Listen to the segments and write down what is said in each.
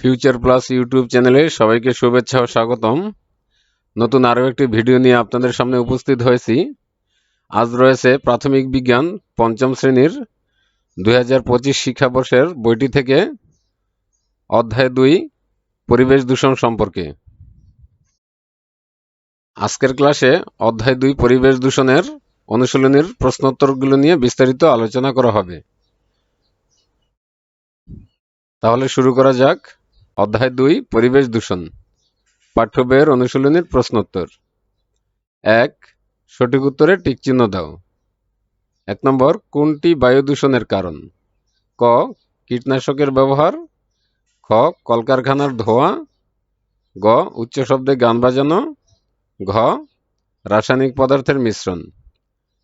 Future plus YouTube চ্যানেলে সবাইকে শুভেচ্ছা ও স্বাগতম। নতুন আরও একটি ভিডিও নিয়ে আপনাদের সামনে উপস্থিত হয়েছি। আজ রয়েছে প্রাথমিক বিজ্ঞান পঞ্চম শ্রেণির দুই হাজার পঁচিশ শিক্ষাবর্ষের বইটি থেকে অধ্যায় দুই, পরিবেশ দূষণ সম্পর্কে। আজকের ক্লাসে অধ্যায় দুই, পরিবেশ দূষণের অনুশীলনীর প্রশ্নোত্তরগুলো নিয়ে বিস্তারিত আলোচনা করা হবে। তাহলে শুরু করা যাক। অধ্যায় দুই, পরিবেশ দূষণ। পাঠ্য বইয়ের অনুশীলনীর প্রশ্নোত্তর। এক, সঠিক উত্তরে টিক চিহ্ন দাও। এক নম্বর, কোনটি বায়ু দূষণের কারণ? ক, কীটনাশকের ব্যবহার। খ, কলকারখানার ধোঁয়া। গ, উচ্চ শব্দে গান বাজানো। ঘ, রাসায়নিক পদার্থের মিশ্রণ।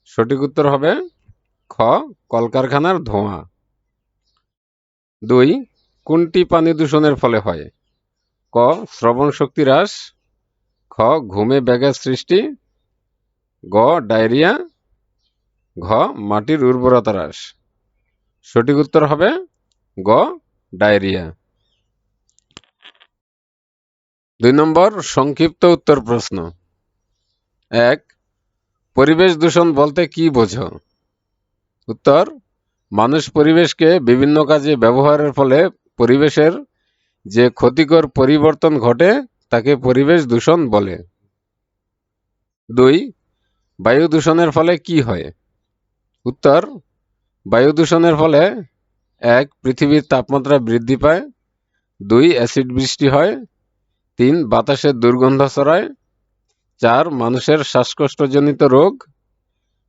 সঠিক উত্তর হবে, খ, কলকারখানার ধোঁয়া। দুই কোনটি পানি দূষণের ফলে হয়? ক, শ্রবণ শক্তি হ্রাস। খ, ঘুমে ব্যাঘাত সৃষ্টি। গ, ডায়রিয়া। ঘ, মাটির উর্বরতা হ্রাস। সঠিক উত্তর হবে গ, ডায়রিয়া। দুই নম্বর, সংক্ষিপ্ত উত্তর প্রশ্ন। এক, পরিবেশ দূষণ বলতে কি বোঝো? উত্তর, মানুষ পরিবেশকে বিভিন্ন কাজে ব্যবহারের ফলে পরিবেশের যে ক্ষতিকর পরিবর্তন ঘটে, তাকে পরিবেশ দূষণ বলে। দুই, বায়ু দূষণের ফলে কি হয়? উত্তর, বায়ু দূষণের ফলে, এক, পৃথিবীর তাপমাত্রা বৃদ্ধি পায়। দুই, অ্যাসিড বৃষ্টি হয়। তিন, বাতাসের দুর্গন্ধ ছড়ায়। চার, মানুষের শ্বাসকষ্টজনিত রোগ।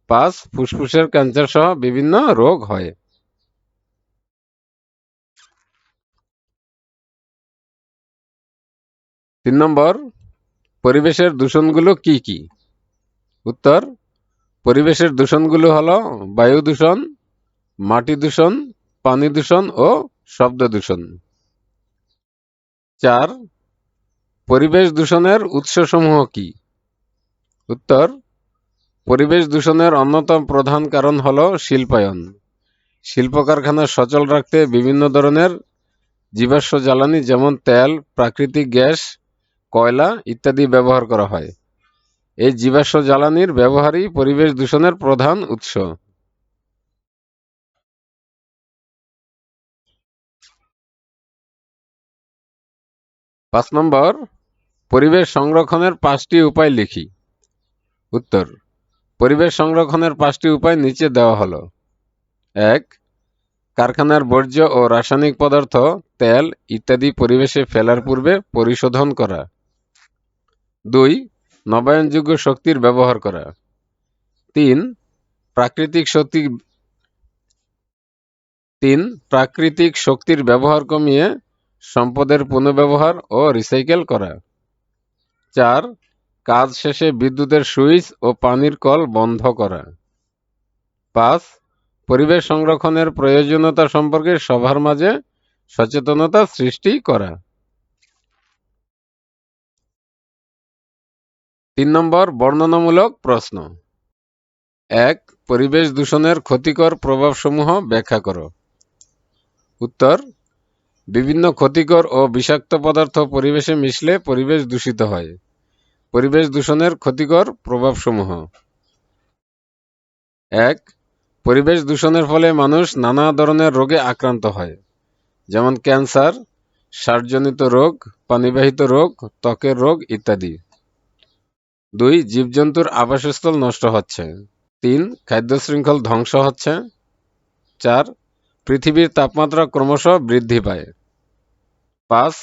পাঁচ, ফুসফুসের ক্যান্সার সহ বিভিন্ন রোগ হয়। তিন নম্বর, পরিবেশের দূষণগুলো কি কি? উত্তর, পরিবেশের দূষণগুলো হলো বায়ু দূষণ, মাটি দূষণ, পানি দূষণ ও শব্দ দূষণ। চার, পরিবেশ দূষণের উৎসসমূহ কি? উত্তর, পরিবেশ দূষণের অন্যতম প্রধান কারণ হল শিল্পায়ন। শিল্প কারখানা সচল রাখতে বিভিন্ন ধরনের জীবাশ্ম জ্বালানি যেমন তেল, প্রাকৃতিক গ্যাস কয়লা ইত্যাদি ব্যবহার করা হয়। এই জীবাশ্ম জ্বালানির ব্যবহারই পরিবেশ দূষণের প্রধান উৎস। পাঁচ নম্বর, পরিবেশ সংরক্ষণের পাঁচটি উপায় লিখি। উত্তর, পরিবেশ সংরক্ষণের পাঁচটি উপায় নিচে দেওয়া হলো। এক, কারখানার বর্জ্য ও রাসায়নিক পদার্থ, তেল ইত্যাদি পরিবেশে ফেলার পূর্বে পরিশোধন করা। দুই নবায়নযোগ্য শক্তির ব্যবহার করা। তিন, প্রাকৃতিক শক্তি তিন, প্রাকৃতিক শক্তির ব্যবহার কমিয়ে সম্পদের পুনর্ব্যবহার ও রিসাইকেল করা। চার, কাজ শেষে বিদ্যুতের সুইচ ও পানির কল বন্ধ করা। পাঁচ, পরিবেশ সংরক্ষণের প্রয়োজনীয়তা সম্পর্কে সবার মাঝে সচেতনতা সৃষ্টি করা। তিন নম্বর, বর্ণনামূলক প্রশ্ন। এক, পরিবেশ দূষণের ক্ষতিকর প্রভাবসমূহ ব্যাখ্যা করো। উত্তর, বিভিন্ন ক্ষতিকর ও বিষাক্ত পদার্থ পরিবেশে মিশলে পরিবেশ দূষিত হয়। পরিবেশ দূষণের ক্ষতিকর প্রভাবসমূহ। এক, পরিবেশ দূষণের ফলে মানুষ নানা ধরনের রোগে আক্রান্ত হয়। যেমন ক্যান্সার, সারজনিত রোগ, পানিবাহিত রোগ, ত্বকের রোগ ইত্যাদি। দুই, জীবজন্তুর আবাসস্থল নষ্ট হচ্ছে। তিন খাদ্য শৃঙ্খল ধ্বংস হচ্ছে। চার, পৃথিবীর তাপমাত্রা ক্রমশ বৃদ্ধি পায়। পাঁচ,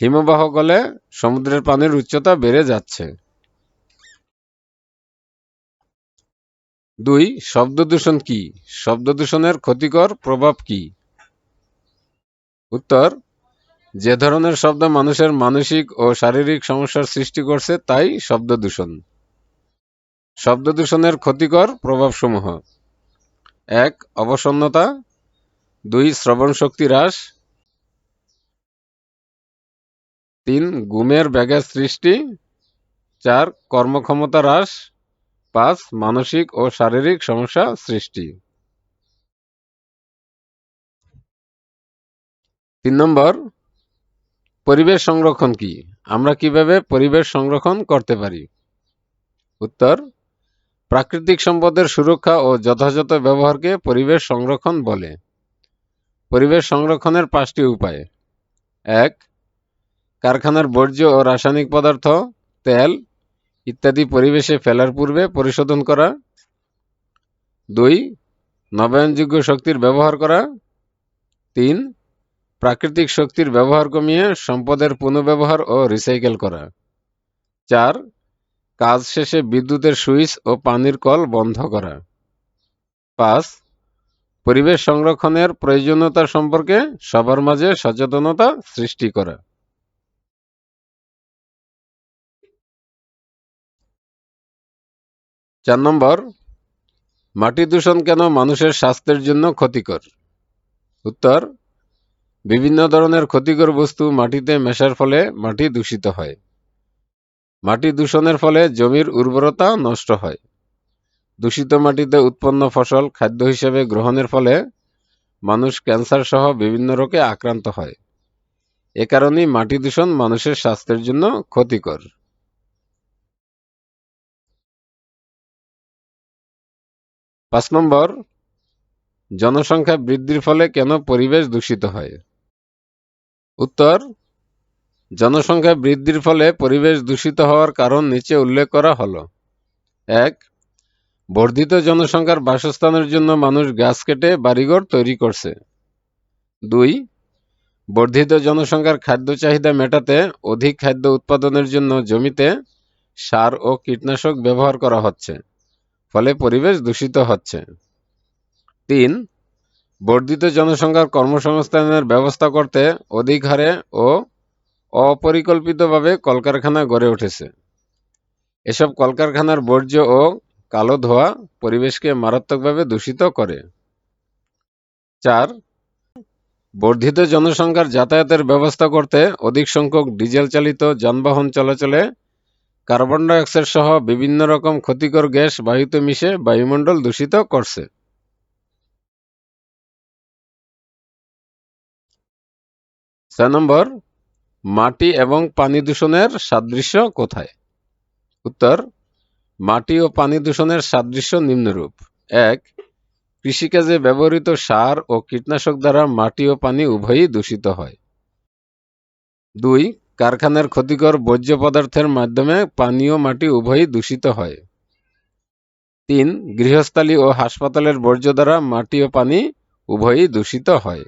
হিমবাহ গলে সমুদ্রের পানির উচ্চতা বেড়ে যাচ্ছে। দুই শব্দ দূষণ কি? শব্দ দূষণের ক্ষতিকর প্রভাব কি? উত্তর যে ধরনের শব্দ মানুষের মানসিক ও শারীরিক সমস্যার সৃষ্টি করছে, তাই শব্দ দূষণ। শব্দ দূষণের ক্ষতিকর প্রভাবসমূহ। এক, অবসন্নতা। দুই, শ্রবণ শক্তি হ্রাস। তিন গুমের ব্যাঘাত সৃষ্টি। চার, কর্মক্ষমতা হ্রাস। পাঁচ, মানসিক ও শারীরিক সমস্যা সৃষ্টি। তিন নম্বর পরিবেশ সংরক্ষণ কি? আমরা কীভাবে পরিবেশ সংরক্ষণ করতে পারি? উত্তর, প্রাকৃতিক সম্পদের সুরক্ষা ও যথাযথ ব্যবহারকে পরিবেশ সংরক্ষণ বলে। পরিবেশ সংরক্ষণের পাঁচটি উপায়। এক, কারখানার বর্জ্য ও রাসায়নিক পদার্থ, তেল ইত্যাদি পরিবেশে ফেলার পূর্বে পরিশোধন করা। দুই, নবায়নযোগ্য শক্তির ব্যবহার করা। তিন প্রাকৃতিক শক্তির ব্যবহার কমিয়ে সম্পদের পুনঃব্যবহার ও রিসাইকেল করা। চার, কাজ শেষে বিদ্যুতের সুইচ ও পানির কল বন্ধ করা। পাঁচ, পরিবেশ সংরক্ষণের প্রয়োজনীয়তা সম্পর্কে সবার মাঝে সচেতনতা সৃষ্টি করা। চার নম্বর, মাটি দূষণ কেন মানুষের স্বাস্থ্যের জন্য ক্ষতিকর? উত্তর বিভিন্ন ধরনের ক্ষতিকর বস্তু মাটিতে মেশার ফলে মাটি দূষিত হয়। মাটি দূষণের ফলে জমির উর্বরতা নষ্ট হয়। দূষিত মাটিতে উৎপন্ন ফসল খাদ্য হিসেবে গ্রহণের ফলে মানুষ ক্যান্সার সহ বিভিন্ন রোগে আক্রান্ত হয়। এ কারণেই মাটি দূষণ মানুষের স্বাস্থ্যের জন্য ক্ষতিকর। পাঁচ নম্বর, জনসংখ্যা বৃদ্ধির ফলে কেন পরিবেশ দূষিত হয়? উত্তর, জনসংখ্যা বৃদ্ধির ফলে পরিবেশ দূষিত হওয়ার কারণ নিচে উল্লেখ করা হলো। এক, বর্ধিত জনসংখ্যার বাসস্থানের জন্য মানুষ গাছ কেটে বাড়িঘর তৈরি করছে। দুই, বর্ধিত জনসংখ্যার খাদ্য চাহিদা মেটাতে অধিক খাদ্য উৎপাদনের জন্য জমিতে সার ও কীটনাশক ব্যবহার করা হচ্ছে, ফলে পরিবেশ দূষিত হচ্ছে। তিন বর্ধিত জনসংখ্যার কর্মসংস্থানের ব্যবস্থা করতে অধিক হারে ও অপরিকল্পিতভাবে কলকারখানা গড়ে উঠেছে। এসব কলকারখানার বর্জ্য ও কালো ধোঁয়া পরিবেশকে মারাত্মকভাবে দূষিত করে। চার, বর্ধিত জনসংখ্যার যাতায়াতের ব্যবস্থা করতে অধিক সংখ্যক ডিজেল চালিত যানবাহন চলাচলে কার্বন ডাইঅক্সাইড সহ বিভিন্ন রকম ক্ষতিকর গ্যাস বায়ুতে মিশে বায়ুমণ্ডল দূষিত করছে। ছয় নম্বর, মাটি এবং পানি দূষণের সাদৃশ্য কোথায়? উত্তর, মাটি ও পানি দূষণের সাদৃশ্য নিম্নরূপ। এক, কৃষিকাজে ব্যবহৃত সার ও কীটনাশক দ্বারা মাটি ও পানি উভয়ই দূষিত হয়। দুই, কারখানার ক্ষতিকর বর্জ্য পদার্থের মাধ্যমে পানি ও মাটি উভয়ই দূষিত হয়। তিন, গৃহস্থালী ও হাসপাতালের বর্জ্য দ্বারা মাটি ও পানি উভয়ই দূষিত হয়।